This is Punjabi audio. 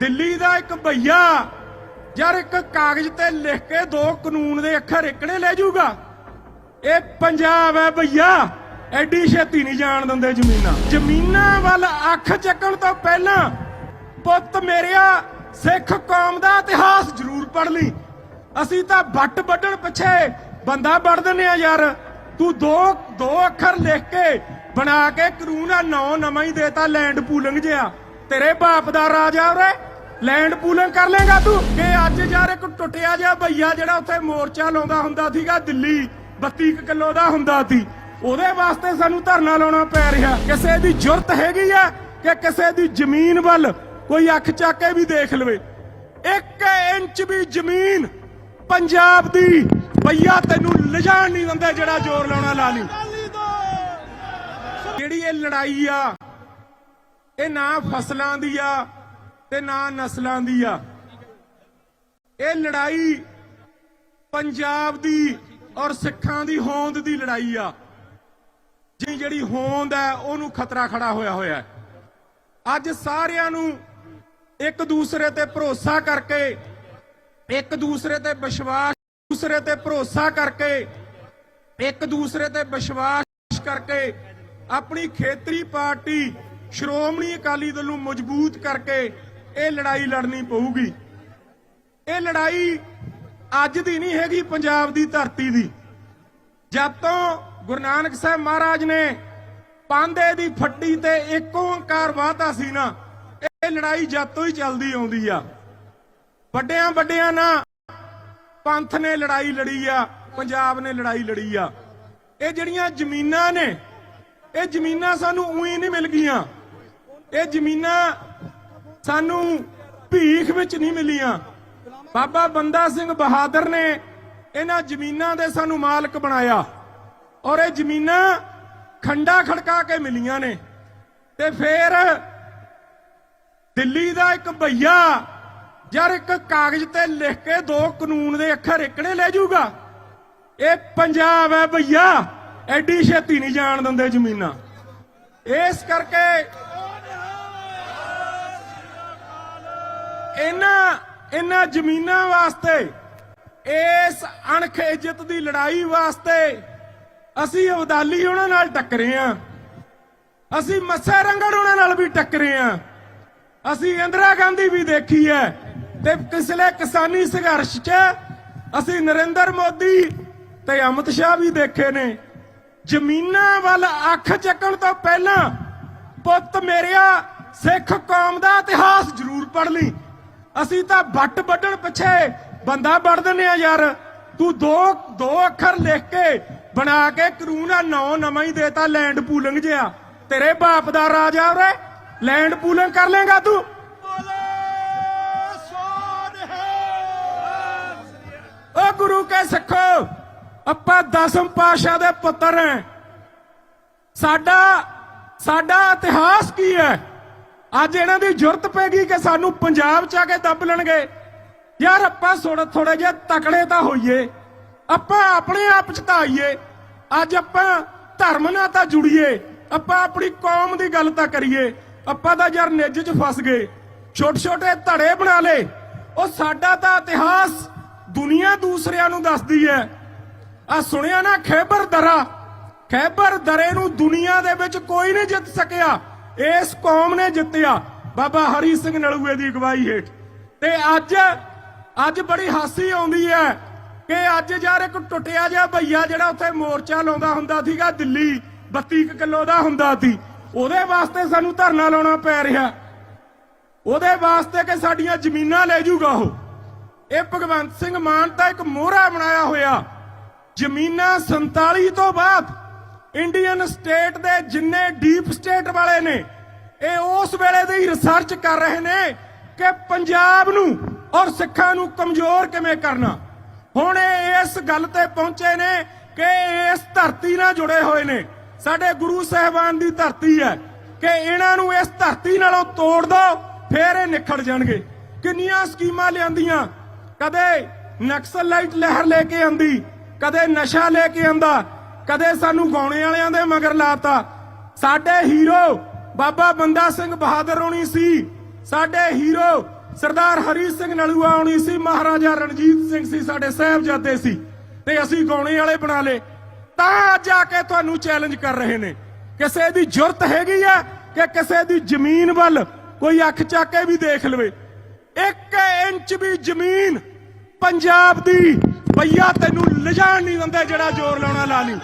ਦਿੱਲੀ ਦਾ ਇੱਕ ਭਈਆ ਯਾਰ ਇੱਕ ਕਾਗਜ਼ ਤੇ ਲਿਖ ਕੇ ਦੋ ਕਾਨੂੰਨ ਦੇ ਅੱਖਰ ਇਕੜੇ ਲੈ ਜਾਊਗਾ। ਇਹ ਪੰਜਾਬ ਹੈ ਭਈਆ ਐਡੀ ਛੇਤੀ ਨਹੀਂ ਜਾਣ ਦਿੰਦੇ ਜ਼ਮੀਨਾਂ। ਜ਼ਮੀਨਾਂ ਵੱਲ ਅੱਖ ਚੱਕਣ ਤੋਂ ਪਹਿਲਾਂ ਪੁੱਤ ਮੇਰਿਆ ਸਿੱਖ ਕੌਮ ਦਾ ਇਤਿਹਾਸ ਜ਼ਰੂਰ ਪੜ੍ਹ ਲਈ। ਅਸੀਂ ਤਾਂ ਵੱਟ ਵੱਢਣ ਪਿੱਛੇ ਬੰਦਾ ਵੜ ਦਿੰਨੇ ਆ ਯਾਰ। ਤੂੰ ਦੋ ਦੋ ਅੱਖਰ ਲਿਖ ਕੇ ਬਣਾ ਕੇ ਕਾਨੂੰਨ ਆ, ਨੌ ਨਵਾਂ ਹੀ ਦੇਤਾ ਲੈਂਡ ਪੂਲਿੰਗ ਜਿਆ ਤੇਰੇ ਬਾਪ ਦਾ ਰਾਜ ਆ ਉਰੇ। ਲੈਂਡ ਪੂਲਿੰਗ ਕਰ ਲੇਗਾ ਤੂੰ। ਕਿ ਅੱਜ ਯਾਰ ਇੱਕ ਟੁੱਟਿਆ ਜਿਹਾ ਭਈਆ ਜਿਹੜਾ ਉੱਥੇ ਮੋਰਚਾ ਲਾਉਂਦਾ ਹੁੰਦਾ ਸੀਗਾ ਦਿੱਲੀ 32 ਕਿਲੋ ਦਾ ਹੁੰਦਾ ਸੀ, ਉਹਦੇ ਵਾਸਤੇ ਸਾਨੂੰ ਧਰਨਾ ਲਾਉਣਾ ਪੈ ਰਿਹਾ। ਕਿਸੇ ਦੀ ਜੁਰਤ ਹੈਗੀ ਆ ਕਿ ਕਿਸੇ ਦੀ ਜ਼ਮੀਨ ਵੱਲ ਕੋਈ ਅੱਖ ਚੱਕ ਕੇ ਵੀ ਦੇਖ ਲਵੇ। 1 ਇੰਚ ਵੀ ਜ਼ਮੀਨ ਪੰਜਾਬ ਦੀ ਭਈਆ ਤੈਨੂੰ ਲਿਜਾਣ ਨਹੀਂ ਦਿੰਦਾ ਜਿਹੜਾ ਜ਼ੋਰ ਲਾਉਣਾ ਲਾ ਲਈ। ਜਿਹੜੀ ਇਹ ਲੜਾਈ ਆ, ਇਹ ਨਾ ਫਸਲਾਂ ਦੀ ਆ ਤੇ ਨਾ ਨਸਲਾਂ ਦੀ ਆ। ਇਹ ਲੜਾਈ ਪੰਜਾਬ ਦੀ ਔਰ ਸਿੱਖਾਂ ਦੀ ਹੋਂਦ ਦੀ ਲੜਾਈ ਆ। ਜੀ, ਜਿਹੜੀ ਹੋਂਦ ਹੈ, ਉਹਨੂੰ ਖਤਰਾ ਖੜਾ ਹੋਇਆ ਹੋਇਆ ਅੱਜ ਸਾਰਿਆਂ ਨੂੰ ਇੱਕ ਦੂਸਰੇ ਤੇ ਭਰੋਸਾ ਕਰਕੇ, ਇੱਕ ਦੂਸਰੇ ਤੇ ਵਿਸ਼ਵਾਸ, ਦੂਸਰੇ ਤੇ ਭਰੋਸਾ ਕਰਕੇ, ਇੱਕ ਦੂਸਰੇ ਤੇ ਵਿਸ਼ਵਾਸ ਕਰਕੇ ਆਪਣੀ ਖੇਤਰੀ ਪਾਰਟੀ ਸ਼੍ਰੋਮਣੀ ਅਕਾਲੀ ਦਲ ਨੂੰ ਮਜ਼ਬੂਤ ਕਰਕੇ ਇਹ ਲੜਾਈ ਲੜਨੀ ਪਊਗੀ। ਇਹ ਲੜਾਈ ਅੱਜ ਦੀ ਨਹੀਂ ਹੈਗੀ, ਪੰਜਾਬ ਦੀ ਧਰਤੀ ਦੀ। ਜਦ ਤੋਂ ਗੁਰੂ ਨਾਨਕ ਸਾਹਿਬ ਮਹਾਰਾਜ ਨੇ ਪਾਂਦੇ ਦੀ ਫੱਟੀ ਤੇ ਇੱਕ ਓੰਕਾਰ ਵਾਤਾ ਸੀ ਨਾ, ਇਹ ਲੜਾਈ ਜਦ ਤੋਂ ਹੀ ਚੱਲਦੀ ਆਉਂਦੀ ਆ। ਵੱਡਿਆਂ ਵੱਡਿਆਂ ਨਾ ਪੰਥ ਨੇ ਲੜਾਈ ਲੜੀ ਆ, ਪੰਜਾਬ ਨੇ ਲੜਾਈ ਲੜੀ ਆ। ਇਹ ਜਿਹੜੀਆਂ ਜ਼ਮੀਨਾਂ ਨੇ, ਇਹ ਜ਼ਮੀਨਾਂ ਸਾਨੂੰ ਉਹੀ ਨਹੀਂ ਮਿਲ ਗਈਆਂ। ਇਹ ਜ਼ਮੀਨਾਂ ਸਾਨੂੰ ਭੀਖ ਵਿੱਚ ਨਹੀਂ ਮਿਲੀਆਂ। ਬਾਬਾ ਬੰਦਾ ਸਿੰਘ ਬਹਾਦਰ ਨੇ ਇਹਨਾਂ ਜ਼ਮੀਨਾਂ ਦੇ ਸਾਨੂੰ ਮਾਲਕ ਬਣਾਇਆ। ਔਰ ਇਹ ਜ਼ਮੀਨਾਂ ਖੰਡਾ ਖੜਕਾ ਕੇ ਮਿਲੀਆਂ ਨੇ। ਤੇ ਫੇਰ ਦਿੱਲੀ ਦਾ ਇੱਕ ਭਈਆ ਯਾਰ ਇੱਕ ਕਾਗਜ਼ ਤੇ ਲਿਖ ਕੇ ਦੋ ਕਾਨੂੰਨ ਦੇ ਅੱਖਰ ਇਕੜੇ ਲੈ ਜਾਊਗਾ। ਇਹ ਪੰਜਾਬ ਹੈ ਭਈਆ। ਐਡੀ ਛੇਤੀ ਨਹੀਂ ਜਾਣ ਦਿੰਦੇ ਜ਼ਮੀਨਾਂ। ਇਸ ਕਰਕੇ ਇਹਨਾਂ ਇਹਨਾਂ ਜ਼ਮੀਨਾਂ ਵਾਸਤੇ, ਇਸ ਅਣਖ ਇੱਜ਼ਤ ਦੀ ਲੜਾਈ ਵਾਸਤੇ ਅਸੀਂ ਅਬਦਾਲੀ ਉਹਨਾਂ ਨਾਲ ਟੱਕਰੇ ਆ। ਅਸੀਂ ਮੱਸੇ ਰੰਗੜ ਉਹਨਾਂ ਨਾਲ ਵੀ ਟੱਕਰੇ ਆ। ਅਸੀਂ ਇੰਦਰਾ ਗਾਂਧੀ ਵੀ ਦੇਖੀ ਹੈ ਤੇ ਪਿਛਲੇ ਕਿਸਾਨੀ ਸੰਘਰਸ਼ 'ਚ ਅਸੀਂ ਨਰਿੰਦਰ ਮੋਦੀ ਤੇ ਅਮਿਤ ਸ਼ਾਹ ਵੀ ਦੇਖੇ ਨੇ। ਜ਼ਮੀਨਾਂ ਵੱਲ ਅੱਖ ਚੱਕਣ ਤੋਂ ਪਹਿਲਾਂ ਪੁੱਤ ਮੇਰਿਆ ਸਿੱਖ ਕੌਮ ਦਾ ਇਤਿਹਾਸ ਜ਼ਰੂਰ ਪੜ੍ਹ ਲਈ। ਅਸੀਂ ਤਾਂ ਵੱਟ ਵੱਢਣ ਪਿੱਛੇ ਬੰਦਾ ਵੜ ਦਿੰਨੇ ਆ ਯਾਰ। ਤੂੰ ਦੋ ਦੋ ਅੱਖਰ ਲਿਖ ਕੇ ਬਣਾ ਕੇ ਕਾਨੂੰਨ ਆ ਨੌ ਨਵਾਂ ਹੀ ਦੇਤਾ ਲੈਂਡ ਪੂਲਿੰਗ ਜਿਆ ਤੇਰੇ ਬਾਪ ਦਾ ਰਾਜ ਆ ਉਰੇ। ਲੈਂਡ ਪੂਲਿੰਗ ਕਰ ਲੇਗਾ ਤੂੰ। ਓ ਗੁਰੂ ਕੇ ਸਿੱਖੋ ਆਪਾਂ ਦਸਮ ਪਾਸ਼ਾ ਦੇ ਪੁੱਤਰ ਹਾਂ। ਸਾਡਾ ਸਾਡਾ ਇਤਿਹਾਸ ਕੀ ਹੈ? ਅੱਜ ਇਹਨਾਂ ਦੀ ਜ਼ਰੂਰਤ ਪੈ ਗਈ ਕਿ ਸਾਨੂੰ ਪੰਜਾਬ ਚ ਆ ਕੇ ਦੱਬ ਲੈਣਗੇ। ਯਾਰ ਆਪਾਂ ਥੋੜਾ ਥੋੜਾ ਜਿਹਾ ਤਕੜੇ ਤਾਂ ਹੋਈਏ। ਆਪਾਂ ਆਪਣੇ ਆਪ ਚ ਤਾਂ ਆਈਏ। ਅੱਜ ਆਪਾਂ ਧਰਮ ਨਾਲ ਤਾਂ ਜੁੜੀਏ। ਆਪਾਂ ਆਪਣੀ ਕੌਮ ਦੀ ਗੱਲ ਤਾਂ ਕਰੀਏ। ਆਪਾਂ ਤਾਂ ਯਾਰ ਨਿੱਜ ਚ ਫਸ ਗਏ। ਛੋਟੇ ਛੋਟੇ ਧੜੇ ਬਣਾ ਲੇ ਉਹ ਸਾਡਾ ਤਾਂ ਇਤਿਹਾਸ ਦੁਨੀਆ ਦੂਸਰਿਆਂ ਨੂੰ ਦੱਸਦੀ ਹੈ। ਆ ਸੁਣਿਆ ਨਾ, ਖੈਬਰ ਦਰਾ। ਖੈਬਰ ਦਰੇ ਨੂੰ ਦੁਨੀਆ ਦੇ ਵਿੱਚ ਕੋਈ ਨਹੀਂ ਜਿੱਤ ਸਕਿਆ। ਇਸ ਕੌਮ ਨੇ ਜਿੱਤਿਆ। ਬਾਬਾ ਹਰੀ ਸਿੰਘ ਨਲੂਏ ਦੀ ਅਗਵਾਈ ਹੇਠ। ਤੇ ਅੱਜ ਅੱਜ ਬੜੀ ਹਾਸੀ ਆਉਂਦੀ ਹੈ ਕਿ ਅੱਜ ਯਾਰ ਇੱਕ ਟੁੱਟਿਆ ਜਿਹਾ ਭਈਆ ਜਿਹੜਾ ਉੱਥੇ ਮੋਰਚਾ ਲਾਉਂਦਾ ਹੁੰਦਾ ਸੀਗਾ, ਦਿੱਲੀ 32 ਕਿਲੋ ਦਾ ਹੁੰਦਾ ਸੀ। ਉਹਦੇ ਵਾਸਤੇ ਸਾਨੂੰ ਧਰਨਾ ਲਾਉਣਾ ਪੈ ਰਿਹਾ। ਉਹਦੇ ਵਾਸਤੇ ਕਿ ਸਾਡੀਆਂ ਜ਼ਮੀਨਾਂ ਲੈ ਜਾਊਗਾ ਉਹ। ਇਹ ਭਗਵੰਤ ਸਿੰਘ ਮਾਨ ਤਾਂ ਇੱਕ ਮੋਹਰਾ ਬਣਾਇਆ ਹੋਇਆ। ਜ਼ਮੀਨਾਂ 47 ਤੋਂ ਬਾਅਦ ਇੰਡੀਅਨ ਸਟੇਟ ਦੇ ਜਿੰਨੇ ਡੀਪ ਸਟੇਟ ਵਾਲੇ ਨੇ ਇਹ ਉਸ ਵੇਲੇ ਦੀ ਹੀ ਰਿਸਰਚ ਕਰ ਰਹੇ ਨੇ ਕਿ ਪੰਜਾਬ ਨੂੰ ਔਰ ਸਿੱਖਾਂ ਨੂੰ ਕਮਜ਼ੋਰ ਕਿਵੇਂ ਕਰਨਾ। ਹੁਣ ਇਹ ਇਸ ਗੱਲ ਤੇ ਪਹੁੰਚੇ ਨੇ ਕਿ ਇਸ ਧਰਤੀ ਨਾਲ ਜੁੜੇ ਹੋਏ ਨੇ। ਸਾਡੇ ਗੁਰੂ ਸਾਹਿਬਾਨ ਦੀ ਧਰਤੀ ਹੈ ਕਿ ਇਹਨਾਂ ਨੂੰ ਇਸ ਧਰਤੀ ਨਾਲੋਂ ਤੋੜ ਦੋ ਫੇਰ ਇਹ ਨਿਖੜ ਜਾਣਗੇ। ਕਿੰਨੀਆਂ ਸਕੀਮਾਂ ਲਿਆਂਦੀਆਂ। ਕਦੇ ਨਕਸਲਾਈਟ ਲਹਿਰ ਲੈ ਕੇ ਆਂਦੀ, ਕਦੇ ਨਸ਼ਾ ਲੈ ਕੇ ਆਂਦਾ, ਕਦੇ ਸਾਨੂੰ ਗਾਉਣੇ ਵਾਲਿਆਂ ਦੇ ਮਗਰ ਲਾਤਾ। ਸਾਡੇ ਹੀਰੋ ਬਾਬਾ ਬੰਦਾ ਸਿੰਘ ਬਹਾਦਰ ਹੋਣੀ ਸੀ, ਸਾਡੇ ਹੀਰੋ ਸਰਦਾਰ ਹਰੀ ਸਿੰਘ ਨਲੂਆ ਆਉਣੀ ਸੀ, ਮਹਾਰਾਜਾ ਰਣਜੀਤ ਸਿੰਘ ਸੀ, ਸਾਡੇ ਸਾਹਿਬਜ਼ਾਦੇ ਸੀ, ਤੇ ਅਸੀਂ ਗਾਉਣੇ ਵਾਲੇ ਬਣਾ ਲੇ ਤਾਂ ਅੱਜ ਕੇ ਤੁਹਾਨੂੰ ਚੈਲੰਜ ਕਰ ਰਹੇ ਨੇ। ਕਿਸੇ ਦੀ ਜੁਰਤ ਹੈਗੀ ਆ ਕਿ ਕਿਸੇ ਦੀ ਜ਼ਮੀਨ ਵੱਲ ਕੋਈ ਅੱਖ ਚੱਕ ਕੇ ਵੀ ਦੇਖ ਲਵੇ। ਇੱਕ ਇੰਚ ਵੀ ਜ਼ਮੀਨ ਪੰਜਾਬ ਦੀ ਭਈਆ ਤੈਨੂੰ ਲਿਜਾਣ ਨਹੀਂ ਦਿੰਦੇ ਜਿਹੜਾ ਜ਼ੋਰ ਲਾਉਣਾ ਲਾ ਲਈ।